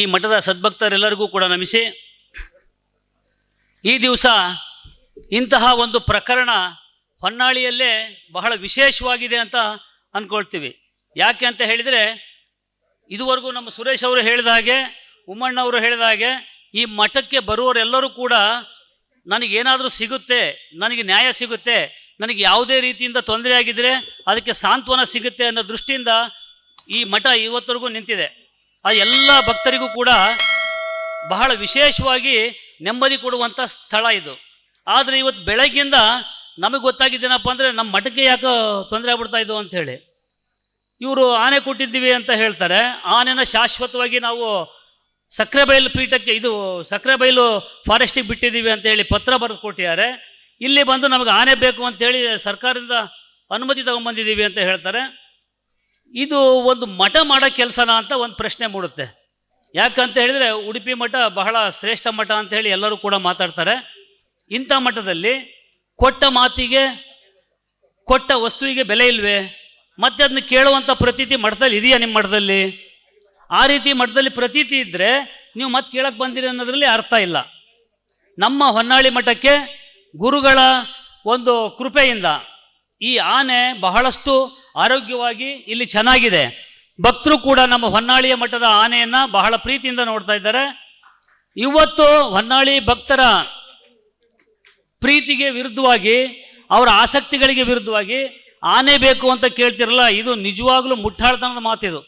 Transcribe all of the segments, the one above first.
ಈ ಮಠದ ಸದ್ಭಕ್ತರೆಲ್ಲರಿಗೂ ಕೂಡ ನಮಿಸಿ, ಈ ದಿವಸ ಇಂತಹ ಒಂದು ಪ್ರಕರಣ ಹೊನ್ನಾಳಿಯಲ್ಲೇ ಬಹಳ ವಿಶೇಷವಾಗಿದೆ ಅಂತ ಅಂದ್ಕೊಳ್ತೀವಿ ಯಾಕೆ ಅಂತ ಹೇಳಿದರೆ, ಇದುವರೆಗೂ ನಮ್ಮ ಸುರೇಶ್ ಅವರು ಹೇಳಿದ ಹಾಗೆ ಉಮ್ಮಣ್ಣವರು ಹೇಳಿದ ಹಾಗೆ, ಈ ಮಠಕ್ಕೆ ಬರುವವರೆಲ್ಲರೂ ಕೂಡ ನನಗೇನಾದರೂ ಸಿಗುತ್ತೆ, ನನಗೆ ನ್ಯಾಯ ಸಿಗುತ್ತೆ, ನನಗೆ ಯಾವುದೇ ರೀತಿಯಿಂದ ತೊಂದರೆ ಆಗಿದ್ದರೆ ಅದಕ್ಕೆ ಸಾಂತ್ವನ ಸಿಗುತ್ತೆ ಅನ್ನೋ ದೃಷ್ಟಿಯಿಂದ ಈ ಮಠ ಇವತ್ತರೆಗೂ ನಿಂತಿದೆ. ಆ ಎಲ್ಲ ಭಕ್ತರಿಗೂ ಕೂಡ ಬಹಳ ವಿಶೇಷವಾಗಿ ನೆಮ್ಮದಿ ಕೊಡುವಂಥ ಸ್ಥಳ ಇದು. ಆದರೆ ಇವತ್ತು ಬೆಳಗ್ಗಿಂದ ನಮಗೆ ಗೊತ್ತಾಗಿದ್ದೇನಪ್ಪ ಅಂದರೆ ನಮ್ಮ ಮಠಕ್ಕೆ ಯಾಕೆ ತೊಂದರೆ ಆಗ್ಬಿಡ್ತಾ ಅಂತ ಹೇಳಿ. ಇವರು ಆನೆ ಕೊಟ್ಟಿದ್ದೀವಿ ಅಂತ ಹೇಳ್ತಾರೆ. ಆನೆನ ಶಾಶ್ವತವಾಗಿ ನಾವು ಸಕ್ಕರೆ ಬೈಲು ಪೀಠಕ್ಕೆ ಇದು ಸಕ್ಕರೆ ಬೈಲು ಫಾರೆಸ್ಟಿಗೆ ಬಿಟ್ಟಿದ್ದೀವಿ ಅಂತ ಹೇಳಿ ಪತ್ರ ಬರೆದು ಕೊಟ್ಟಿದ್ದಾರೆ. ಇಲ್ಲಿ ಬಂದು ನಮಗೆ ಆನೆ ಬೇಕು ಅಂತೇಳಿ ಸರ್ಕಾರದಿಂದ ಅನುಮತಿ ತಗೊಂಬಂದಿದ್ದೀವಿ ಅಂತ ಹೇಳ್ತಾರೆ. ಇದು ಒಂದು ಮಠ ಮಾಡೋ ಕೆಲಸನ ಅಂತ ಒಂದು ಪ್ರಶ್ನೆ ಮೂಡುತ್ತೆ. ಯಾಕಂತ ಹೇಳಿದರೆ ಉಡುಪಿ ಮಠ ಬಹಳ ಶ್ರೇಷ್ಠ ಮಠ ಅಂತ ಹೇಳಿ ಎಲ್ಲರೂ ಕೂಡ ಮಾತಾಡ್ತಾರೆ. ಇಂಥ ಮಠದಲ್ಲಿ ಕೊಟ್ಟ ಮಾತಿಗೆ, ಕೊಟ್ಟ ವಸ್ತುವಿಗೆ ಬೆಲೆ ಇಲ್ವೇ? ಮತ್ತೆ ಅದನ್ನ ಕೇಳುವಂಥ ಪ್ರತೀತಿ ಮಠದಲ್ಲಿ ಇದೆಯಾ ನಿಮ್ಮ ಮಠದಲ್ಲಿ? ಆ ರೀತಿ ಮಠದಲ್ಲಿ ಪ್ರತೀತಿ ಇದ್ದರೆ ನೀವು ಮತ್ತೆ ಕೇಳಕ್ಕೆ ಬಂದಿರಿ ಅನ್ನೋದ್ರಲ್ಲಿ ಅರ್ಥ ಇಲ್ಲ. ನಮ್ಮ ಹೊನ್ನಾಳಿ ಮಠಕ್ಕೆ ಗುರುಗಳ ಒಂದು ಕೃಪೆಯಿಂದ ಈ ಆನೆ ಬಹಳಷ್ಟು ಆರೋಗ್ಯವಾಗಿ ಇಲ್ಲಿ ಚೆನ್ನಾಗಿದೆ. ಭಕ್ತರು ಕೂಡ ನಮ್ಮ ಹೊನ್ನಾಳಿಯ ಮಠದ ಆನೆಯನ್ನು ಬಹಳ ಪ್ರೀತಿಯಿಂದ ನೋಡ್ತಾ ಇದ್ದಾರೆ. ಇವತ್ತು ಹೊನ್ನಾಳಿ ಭಕ್ತರ ಪ್ರೀತಿಗೆ ವಿರುದ್ಧವಾಗಿ, ಅವರ ಆಸಕ್ತಿಗಳಿಗೆ ವಿರುದ್ಧವಾಗಿ ಆನೆ ಬೇಕು ಅಂತ ಕೇಳ್ತಿರಲ್ಲ, ಇದು ನಿಜವಾಗ್ಲೂ ಮುಟ್ಟಾಳ್ತನದ ಮಾತಿದು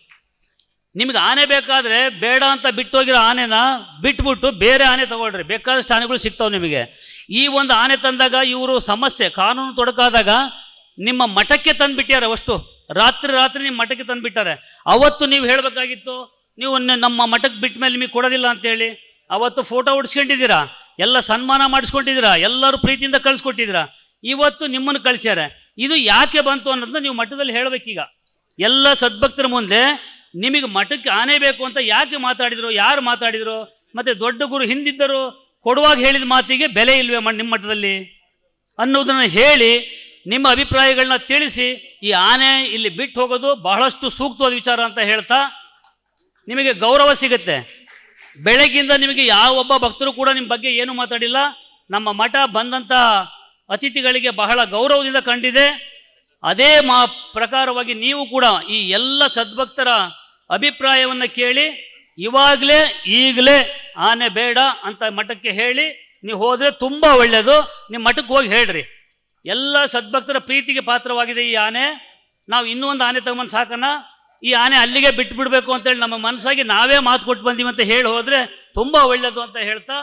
ನಿಮ್ಗೆ ಆನೆ ಬೇಕಾದರೆ ಬೇಡ ಅಂತ ಬಿಟ್ಟೋಗಿರೋ ಆನೆನ ಬಿಟ್ಬಿಟ್ಟು ಬೇರೆ ಆನೆ ತಗೊಳ್ರಿ, ಬೇಕಾದಷ್ಟು ಆನೆಗಳು ಸಿಗ್ತಾವೆ ನಿಮಗೆ. ಈ ಒಂದು ಆನೆ ತಂದಾಗ ಇವರು ಸಮಸ್ಯೆ, ಕಾನೂನು ತೊಡಕಾದಾಗ ನಿಮ್ಮ ಮಠಕ್ಕೆ ತಂದುಬಿಟ್ಟಾರೆ ಅಷ್ಟು ರಾತ್ರಿ ರಾತ್ರಿ ನಿಮ್ಮ ಮಠಕ್ಕೆ ತಂದುಬಿಟ್ಟಾರೆ. ಅವತ್ತು ನೀವು ಹೇಳಬೇಕಾಗಿತ್ತು, ನೀವು ನಮ್ಮ ಮಠಕ್ಕೆ ಬಿಟ್ಟ ಮೇಲೆ ನಿಮಗೆ ಕೊಡೋದಿಲ್ಲ ಅಂತೇಳಿ. ಅವತ್ತು ಫೋಟೋ ಹೊಡ್ಸ್ಕೊಂಡಿದ್ದೀರಾ ಎಲ್ಲ ಸನ್ಮಾನ ಮಾಡಿಸ್ಕೊಂಡಿದ್ದೀರಾ? ಎಲ್ಲರೂ ಪ್ರೀತಿಯಿಂದ ಕಳಿಸ್ಕೊಟ್ಟಿದ್ದೀರಾ? ಇವತ್ತು ನಿಮ್ಮನ್ನು ಕಳಿಸ್ಯಾರೆ. ಇದು ಯಾಕೆ ಬಂತು ಅನ್ನೋದನ್ನ ನೀವು ಮಠದಲ್ಲಿ ಹೇಳಬೇಕೀಗ. ಎಲ್ಲ ಸದ್ಭಕ್ತರ ಮುಂದೆ ನಿಮಗೆ ಮಠಕ್ಕೆ ಆನೆ ಬೇಕು ಅಂತ ಯಾಕೆ ಮಾತಾಡಿದ್ರು? ಯಾರು ಮಾತಾಡಿದ್ರು? ಮತ್ತೆ ದೊಡ್ಡ ಗುರು ಹಿಂದಿದ್ದರು, ಕೊಡುವಾಗ ಹೇಳಿದ ಮಾತಿಗೆ ಬೆಲೆ ಇಲ್ವೇ ನಿಮ್ಮ ಮಠದಲ್ಲಿ? ಅನ್ನೋದನ್ನು ಹೇಳಿ ನಿಮ್ಮ ಅಭಿಪ್ರಾಯಗಳನ್ನ ತಿಳಿಸಿ ಈ ಆನೆ ಇಲ್ಲಿ ಬಿಟ್ಟು ಹೋಗೋದು ಬಹಳಷ್ಟು ಸೂಕ್ತವಾದ ವಿಚಾರ ಅಂತ ಹೇಳ್ತಾ ನಿಮಗೆ ಗೌರವ ಸಿಗುತ್ತೆ. ಬೆಳಗ್ಗಿಂದ ನಿಮಗೆ ಯಾವ ಒಬ್ಬ ಭಕ್ತರು ಕೂಡ ನಿಮ್ಮ ಬಗ್ಗೆ ಏನು ಮಾತಾಡಿಲ್ಲ. ನಮ್ಮ ಮಠ ಬಂದಂಥ ಅತಿಥಿಗಳಿಗೆ ಬಹಳ ಗೌರವದಿಂದ ಕಂಡಿದೆ. ಅದೇ ಮಾ ಪ್ರಕಾರವಾಗಿ ನೀವು ಕೂಡ ಈ ಎಲ್ಲ ಸದ್ಭಕ್ತರ ಅಭಿಪ್ರಾಯವನ್ನು ಕೇಳಿ ಇವಾಗಲೇ ಈಗಲೇ ಆನೆ ಬೇಡ ಅಂತ ಮಠಕ್ಕೆ ಹೇಳಿ ನೀವು ಹೋದರೆ ತುಂಬ ಒಳ್ಳೆಯದು ನಿಮ್ಮ ಮಠಕ್ಕೆ ಹೋಗಿ ಹೇಳ್ರಿ. ಎಲ್ಲ ಸದ್ಭಕ್ತರ ಪ್ರೀತಿಗೆ ಪಾತ್ರವಾಗಿದೆ ಈ ಆನೆ. ನಾವು ಇನ್ನೂ ಒಂದು ಆನೆ ತಗೊಂಬಂದು ಸಾಕನ ಈ ಆನೆ ಅಲ್ಲಿಗೆ ಬಿಟ್ಟು ಬಿಡಬೇಕು ಅಂತೇಳಿ ನಮ್ಮ ಮನಸ್ಸಾಗಿ ನಾವೇ ಮಾತು ಕೊಟ್ಟು ಬಂದೀವಿ ಅಂತ ಹೇಳಿ ಹೋದರೆ ತುಂಬ ಒಳ್ಳೆಯದು ಅಂತ ಹೇಳ್ತಾ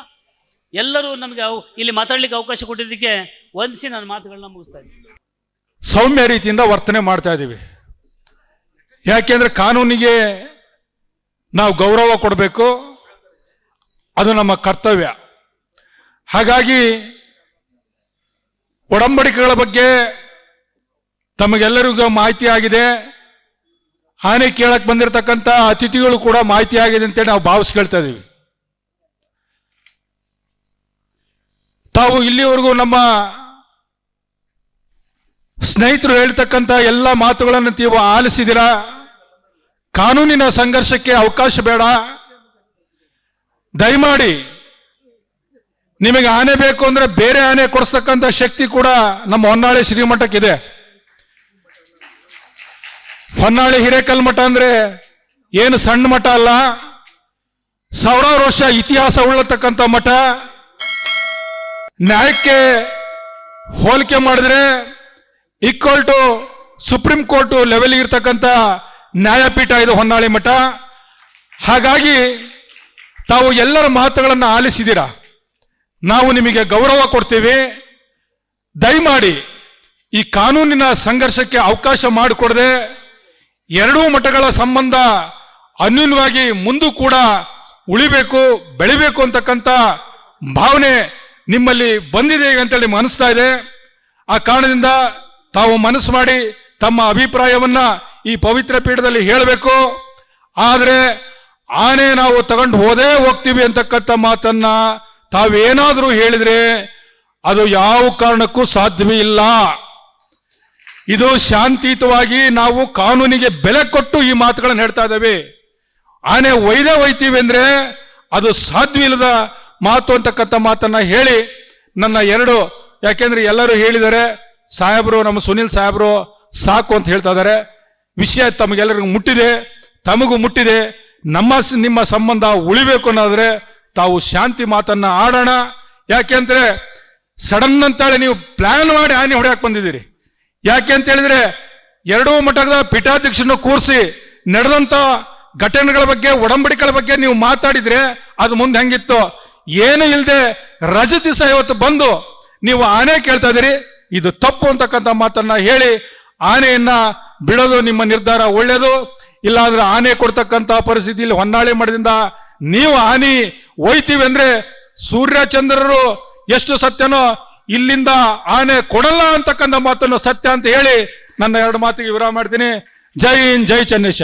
ಎಲ್ಲರೂ ನಮಗೆ ಇಲ್ಲಿ ಮಾತಾಡ್ಲಿಕ್ಕೆ ಅವಕಾಶ ಕೊಟ್ಟಿದ್ದಕ್ಕೆ ವಂದಿಸಿ ನನ್ನ ಮಾತುಗಳನ್ನ ಮುಗಿಸ್ತಾ ಇದ್ದೀನಿ. ಸೌಮ್ಯ ರೀತಿಯಿಂದ ವರ್ತನೆ ಮಾಡ್ತಾ ಇದ್ದೀವಿ ಯಾಕೆಂದ್ರೆ ಕಾನೂನಿಗೆ ನಾವು ಗೌರವ ಕೊಡಬೇಕು. ಅದು ನಮ್ಮ ಕರ್ತವ್ಯ. ಹಾಗಾಗಿ ಒಡಂಬಡಿಕೆಗಳ ಬಗ್ಗೆ ತಮಗೆಲ್ಲರಿಗೂ ಮಾಹಿತಿ ಆಗಿದೆ ಆನೆ ಕೇಳಕ್ ಬಂದಿರತಕ್ಕಂಥ ಅತಿಥಿಗಳು ಕೂಡ ಮಾಹಿತಿ ಆಗಿದೆ ಅಂತೇಳಿ ನಾವು ಭಾವಿಸ್ಕೊಳ್ತಾ ಇದ್ದೀವಿ. ತಾವು ಇಲ್ಲಿವರೆಗೂ ನಮ್ಮ ಸ್ನೇಹಿತರು ಹೇಳ್ತಕ್ಕಂಥ ಎಲ್ಲ ಮಾತುಗಳನ್ನು ನೀವು ಆಲಿಸಿದಿರಾ ಕಾನೂನಿನ ಸಂಘರ್ಷಕ್ಕೆ ಅವಕಾಶ ಬೇಡ. ದಯಮಾಡಿ ನಿಮಗೆ ಆನೆ ಬೇಕು ಅಂದ್ರೆ ಬೇರೆ ಆನೆ ಕೊಡಿಸ್ತಕ್ಕಂಥ ಶಕ್ತಿ ಕೂಡ ನಮ್ಮ ಹೊನ್ನಾಳಿ ಶ್ರೀಮಠಕ್ಕಿದೆ. ಹೊನ್ನಾಳಿ ಹಿರೇಕಲ್ ಮಠ ಅಂದ್ರೆ ಏನು ಸಣ್ಣ ಮಠ ಅಲ್ಲ, ಸಾವಿರಾರು ವರ್ಷ ಇತಿಹಾಸ ಉಳ್ಳತಕ್ಕಂಥ ಮಠ. ನ್ಯಾಯಕ್ಕೆ ಹೋಲಿಕೆ ಮಾಡಿದ್ರೆ equal to supreme court level ಇರ್ತಕ್ಕಂಥ ನ್ಯಾಯಪೀಠ ಇದು ಹೊನ್ನಾಳಿ ಮಠ. ಹಾಗಾಗಿ ತಾವು ಎಲ್ಲರ ಮಾತುಗಳನ್ನು ಆಲಿಸಿದ್ದೀರಾ? ನಾವು ನಿಮಗೆ ಗೌರವ ಕೊಡ್ತೀವಿ. ದಯಮಾಡಿ ಈ ಕಾನೂನಿನ ಸಂಘರ್ಷಕ್ಕೆ ಅವಕಾಶ ಮಾಡಿಕೊಡದೆ ಎರಡೂ ಮಠಗಳ ಸಂಬಂಧ ಅನ್ಯೂನ್ಯವಾಗಿ ಮುಂದೂ ಕೂಡ ಉಳಿಬೇಕು, ಬೆಳಿಬೇಕು ಅಂತಕ್ಕಂಥ ಭಾವನೆ ನಿಮ್ಮಲ್ಲಿ ಬಂದಿದೆ ಅಂತೇಳಿ ಅನಿಸ್ತಾ ಇದೆ. ಆ ಕಾರಣದಿಂದ ತಾವು ಮನಸ್ಸು ಮಾಡಿ ತಮ್ಮ ಅಭಿಪ್ರಾಯವನ್ನ ಈ ಪವಿತ್ರ ಪೀಠದಲ್ಲಿ ಹೇಳಬೇಕು. ಆದರೆ ಆನೆ ನಾವು ತಗೊಂಡು ಹೋದೇ ಹೋಗ್ತೀವಿ ಅಂತಕ್ಕಂಥ ಮಾತನ್ನ ತಾವೇನಾದರೂ ಹೇಳಿದರೆ ಅದು ಯಾವ ಕಾರಣಕ್ಕೂ ಸಾಧ್ಯವೇ ಇಲ್ಲ. ಇದು ಶಾಂತಿಯುತವಾಗಿ ನಾವು ಕಾನೂನಿಗೆ ಬೆಲೆ ಕೊಟ್ಟು ಈ ಮಾತುಗಳನ್ನು ಹೇಳ್ತಾ ಇದ್ದೇವೆ. ಆನೆ ಒಯ್ದೇ ಒಯ್ತೀವಿ ಅಂದರೆ ಅದು ಸಾಧ್ಯವಿಲ್ಲದ ಮಾತು ಅಂತಕ್ಕಂಥ ಮಾತನ್ನ ಹೇಳಿ ನನ್ನ ಎರಡು, ಯಾಕೆಂದ್ರೆ ಎಲ್ಲರೂ ಹೇಳಿದ್ದಾರೆ, ಸಾಹೇಬರು, ನಮ್ಮ ಸುನಿಲ್ ಸಾಹೇಬರು ಸಾಕು ಅಂತ ಹೇಳ್ತಾ ಇದ್ದಾರೆ. ವಿಷಯ ತಮಗೆಲ್ಲರಿಗೂ ಮುಟ್ಟಿದೆ, ತಮಗೂ ಮುಟ್ಟಿದೆ. ನಮ್ಮ ನಿಮ್ಮ ಸಂಬಂಧ ಉಳಿಬೇಕು ಅನ್ನೋದ್ರೆ ತಾವು ಶಾಂತಿ ಮಾತನ್ನ ಆಡೋಣ. ಯಾಕೆಂದ್ರೆ ಸಡನ್ ಅಂತೇಳಿ ನೀವು ಪ್ಲಾನ್ ಮಾಡಿ ಆನೆ ಹೊಡೆಯಕ್ ಬಂದಿದ್ದೀರಿ. ಯಾಕೆ ಅಂತ ಹೇಳಿದ್ರೆ ಎರಡೂ ಮಠದ ಪೀಠಾಧ್ಯಕ್ಷನ ಕೂರಿಸಿ ನಡೆದಂತ ಘಟನೆಗಳ ಬಗ್ಗೆ, ಒಡಂಬಡಿಕೆಗಳ ಬಗ್ಗೆ ನೀವು ಮಾತಾಡಿದ್ರೆ ಅದು ಮುಂದೆ ಹೆಂಗಿತ್ತು? ಏನು ಇಲ್ಲದೆ ರಜ ದಿವಸ ಇವತ್ತು ಬಂದು ನೀವು ಆನೆ ಕೇಳ್ತಾ ಇದ್ದೀರಿ. ಇದು ತಪ್ಪು ಅಂತಕ್ಕಂಥ ಮಾತನ್ನ ಹೇಳಿ ಆನೆಯನ್ನ ಬಿಡೋದು ನಿಮ್ಮ ನಿರ್ಧಾರ ಒಳ್ಳೆಯದು ಇಲ್ಲಾಂದ್ರೆ ಆನೆ ಕೊಡ್ತಕ್ಕಂಥ ಪರಿಸ್ಥಿತಿಯಲ್ಲಿ ಹೊನ್ನಾಳಿ ಮಠದಿಂದ ನೀವು ಆನೆ ಒಯ್ತೀವಿ ಅಂದ್ರೆ ಸೂರ್ಯಚಂದ್ರರು ಎಷ್ಟು ಸತ್ಯನೋ ಇಲ್ಲಿಂದ ಆನೆ ಕೊಡಲ್ಲ ಅಂತಕ್ಕಂಥ ಮಾತನ್ನು ಸತ್ಯ ಅಂತ ಹೇಳಿ ನನ್ನ ಎರಡು ಮಾತಿಗೆ ವಿರಾಮ ಮಾಡ್ತೀನಿ. ಜೈ ಇನ್ ಜೈ ಚನ್ನೇಶ.